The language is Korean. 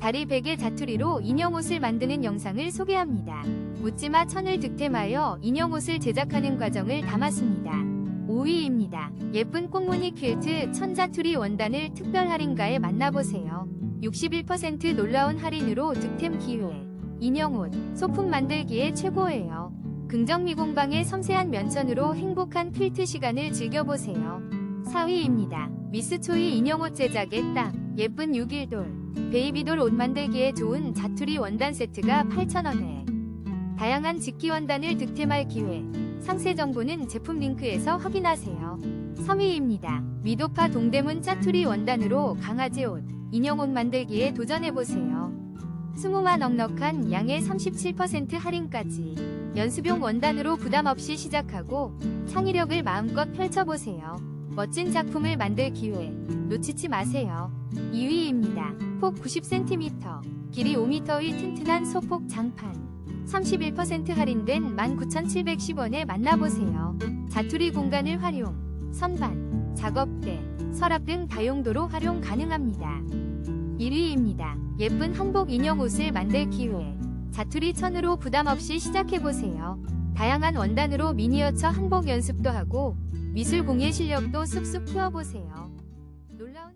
다리 베개 자투리로 인형옷을 만드는 영상을 소개합니다. 묻지마 천을 득템하여 인형옷을 제작하는 과정을 담았습니다. 5위입니다. 예쁜 꽃무늬 퀼트 천자투리 원단을 특별 할인가에 만나보세요. 61% 놀라운 할인으로 득템 기회. 인형옷, 소품 만들기에 최고예요. 긍정미공방의 섬세한 면천으로 행복한 퀼트 시간을 즐겨보세요. 4위입니다. 미스초이 인형옷 제작에 딱 예쁜 6일돌 베이비돌 옷 만들기에 좋은 자투리 원단 세트가 8,000원에 다양한 직기 원단을 득템할 기회 상세 정보는 제품 링크에서 확인하세요. 3위입니다. 미도파 동대문 짜투리 원단으로 강아지 옷, 인형 옷 만들기에 도전해보세요. 20만 넉넉한 양의 37% 할인까지 연습용 원단으로 부담 없이 시작하고 창의력을 마음껏 펼쳐보세요. 멋진 작품을 만들 기회 놓치지 마세요. 2위입니다. 폭 90cm, 길이 5m의 튼튼한 소폭 장판. 31% 할인된 19,710원에 만나보세요. 자투리 공간을 활용, 선반, 작업대, 서랍 등 다용도로 활용 가능합니다. 1위입니다. 예쁜 한복 인형 옷을 만들 기회. 자투리 천으로 부담 없이 시작해보세요. 다양한 원단으로 미니어처 한복 연습도 하고 미술 공예 실력도 쑥쑥 키워보세요. 놀라운